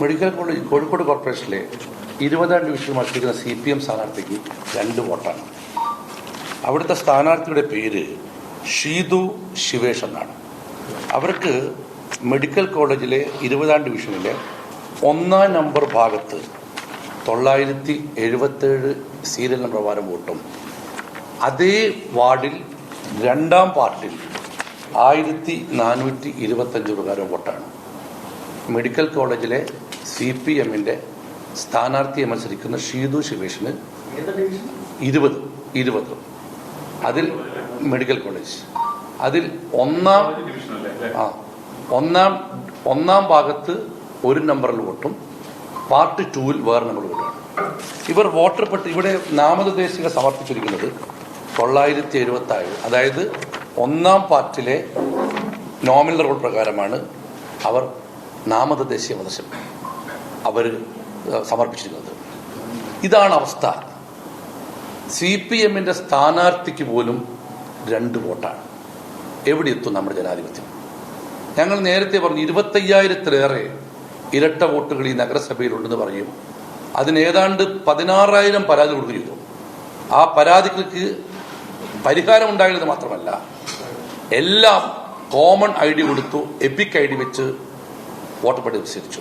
Medical college Kozhikode കോർപ്പറേഷനിലെ ഇരുപതാം division മത്സരിക്കുന്ന സി പി എം സ്ഥാനാർത്ഥിക്ക് രണ്ട് വോട്ടാണ്. അവിടുത്തെ സ്ഥാനാർത്ഥിയുടെ പേര് ഷീതു ശിവേഷ് എന്നാണ് അവർക്ക് മെഡിക്കൽ കോളേജിലെ ഇരുപതാം ഡിവിഷനിലെ ഒന്നാം നമ്പർ ഭാഗത്ത് തൊള്ളായിരത്തി എഴുപത്തേഴ് സീരിയൽ നമ്പർ പ്രകാരം വോട്ടും അതേ വാർഡിൽ രണ്ടാം പാർട്ടിൽ ആയിരത്തി നാനൂറ്റി ഇരുപത്തഞ്ച് പ്രകാരം വോട്ടാണ്. മെഡിക്കൽ കോളേജിലെ സി പി എമ്മിന്റെ സ്ഥാനാർത്ഥിയെ മത്സരിക്കുന്ന ഷീതു ശിവേഷിന് ഇരുപത് ഇരുപത്. അതിൽ മെഡിക്കൽ കോളേജ്. അതിൽ ഒന്നാം ആ ഒന്നാം ഒന്നാം ഭാഗത്ത് ഒരു നമ്പറിൽ വോട്ടും പാർട്ട് ടൂവിൽ വേറെ നമ്പർ വോട്ടാണ് ഇവർ വോട്ടർ ഇവിടെ നാമനിർദ്ദേശിക സമർപ്പിച്ചിരിക്കുന്നത് തൊള്ളായിരത്തി എഴുപത്തി ആറ് അതായത് ഒന്നാം പാർട്ടിലെ നോമിനൽ റോൾ പ്രകാരമാണ് അവർ നാമനിർദ്ദേശീയ മതശം അവർ സമർപ്പിച്ചിരുന്നത് ഇതാണ് അവസ്ഥ. സി പി എമ്മിന്റെ സ്ഥാനാർത്ഥിക്ക് പോലും രണ്ട് വോട്ടാണ്. എവിടെ എത്തും നമ്മുടെ ജനാധിപത്യം? ഞങ്ങൾ നേരത്തെ പറഞ്ഞു ഇരുപത്തയ്യായിരത്തിലേറെ ഇരട്ട വോട്ടുകൾ ഈ നഗരസഭയിലുണ്ടെന്ന് പറയും. അതിന് ഏതാണ്ട് പതിനാറായിരം പരാതി കൊടുക്കുകയും ചെയ്തു. ആ പരാതികൾക്ക് പരിഹാരം ഉണ്ടായിരുന്നത് മാത്രമല്ല എല്ലാം കോമൺ ഐ ഡി കൊടുത്തു എപ്പിക് ഐ ഡി വെച്ച് വോട്ടർ പട്ടിക വിസ്തരിച്ചു.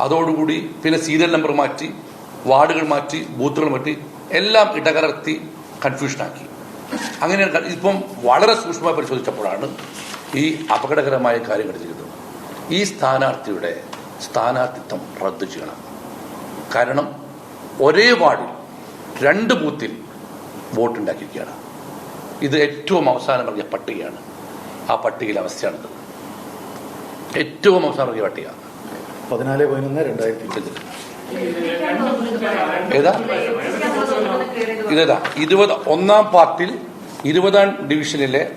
അതോടുകൂടി പിന്നെ സീരിയൽ നമ്പർ മാറ്റി വാർഡുകൾ മാറ്റി ബൂത്തുകൾ മാറ്റി എല്ലാം ഇടകലർത്തി കൺഫ്യൂഷനാക്കി അങ്ങനെ ഇപ്പം വളരെ സൂക്ഷ്മമായി പരിശോധിച്ചപ്പോഴാണ് ഈ അപകടകരമായ കാര്യം കണ്ടിരിക്കുന്നത് ഈ സ്ഥാനാർത്ഥിയുടെ സ്ഥാനാർത്ഥിത്വം റദ്ദു ചെയ്യണം. കാരണം ഒരേ വാർഡിൽ രണ്ട് ബൂത്തിൽ വോട്ടുണ്ടാക്കിയിരിക്കുകയാണ്. ഇത് ഏറ്റവും അവസാനം പറഞ്ഞ പട്ടികയാണ്. ആ പട്ടികയിലെ അവസ്ഥയാണിത്. ഏറ്റവും അവസാനം പറഞ്ഞ പട്ടിക. പതിനാല് പതിനൊന്ന് രണ്ടായിരത്തി ഇത്. ഏതാ? ഇതേതാ? ഇരുപത് ഒന്നാം പാർട്ടിൽ ഇരുപതാം ഡിവിഷനിലെ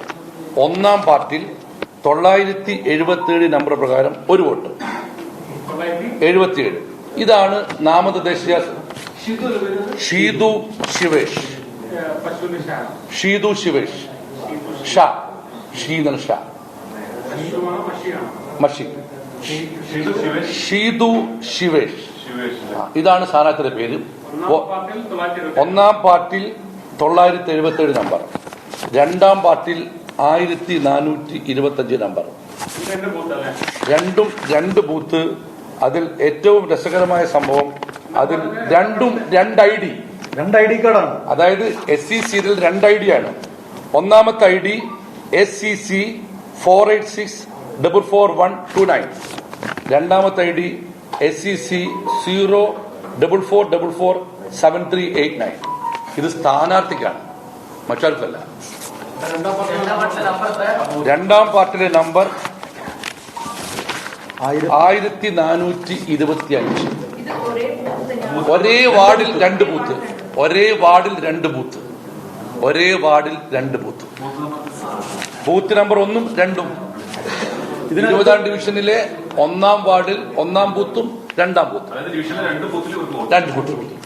ഒന്നാം പാർട്ടിൽ തൊള്ളായിരത്തി എഴുപത്തിയേഴ് നമ്പർ പ്രകാരം ഒരു വോട്ട്. എഴുപത്തിയേഴ്. ഇതാണ് നാമനിർദ്ദേശ ഷീതു ശിവേഷ്. ഷീതു ശിവേഷ്. ഷാ. ഷീനൽ ഷാ. മഷി. ഷീതു ശിവേഷ് ഇതാണ് സ്ഥാനാർത്ഥിയുടെ പേര്. ഒന്നാം പാർട്ടിൽ തൊള്ളായിരത്തി എഴുപത്തി ഏഴ് നമ്പർ രണ്ടാം പാർട്ടിൽ ആയിരത്തി നാനൂറ്റി ഇരുപത്തഞ്ച് നമ്പർ രണ്ടും രണ്ട് ബൂത്ത്. അതിൽ ഏറ്റവും രസകരമായ സംഭവം അതിൽ രണ്ടും രണ്ട് ഐ ഡി. രണ്ട് ഐ ഡി കാർഡാണ്. അതായത് എസ് സി സിയിൽ രണ്ട് ഐ ഡി ആണ്. ഒന്നാമത്തെ I D S C C four eight six double four one two nine രണ്ടാമത്തെ I D S C C zero double four double four seven three eight nine ഇത് സ്ഥാനാർത്ഥിക്കാണ്. മറ്റാർക്കല്ല രണ്ടാം പാർട്ടിയുടെ number ആയിരത്തി ആയിരത്തി നാനൂറ്റി ഇരുപത്തി അഞ്ച് ഒരേ വാർഡിൽ രണ്ട് ബൂത്ത്. ഒരേ വാർഡിൽ രണ്ട് ബൂത്ത്. ഒരേ വാർഡിൽ രണ്ട് ബൂത്ത്. ബൂത്ത് നമ്പർ ഒന്നും രണ്ടും. ഇരുപതാം ഡിവിഷനിലെ ഒന്നാം വാർഡിൽ ഒന്നാം ബൂത്തും രണ്ടാം ബൂത്തും. രണ്ട് ബൂത്തിൽ രണ്ട് ബൂത്ത്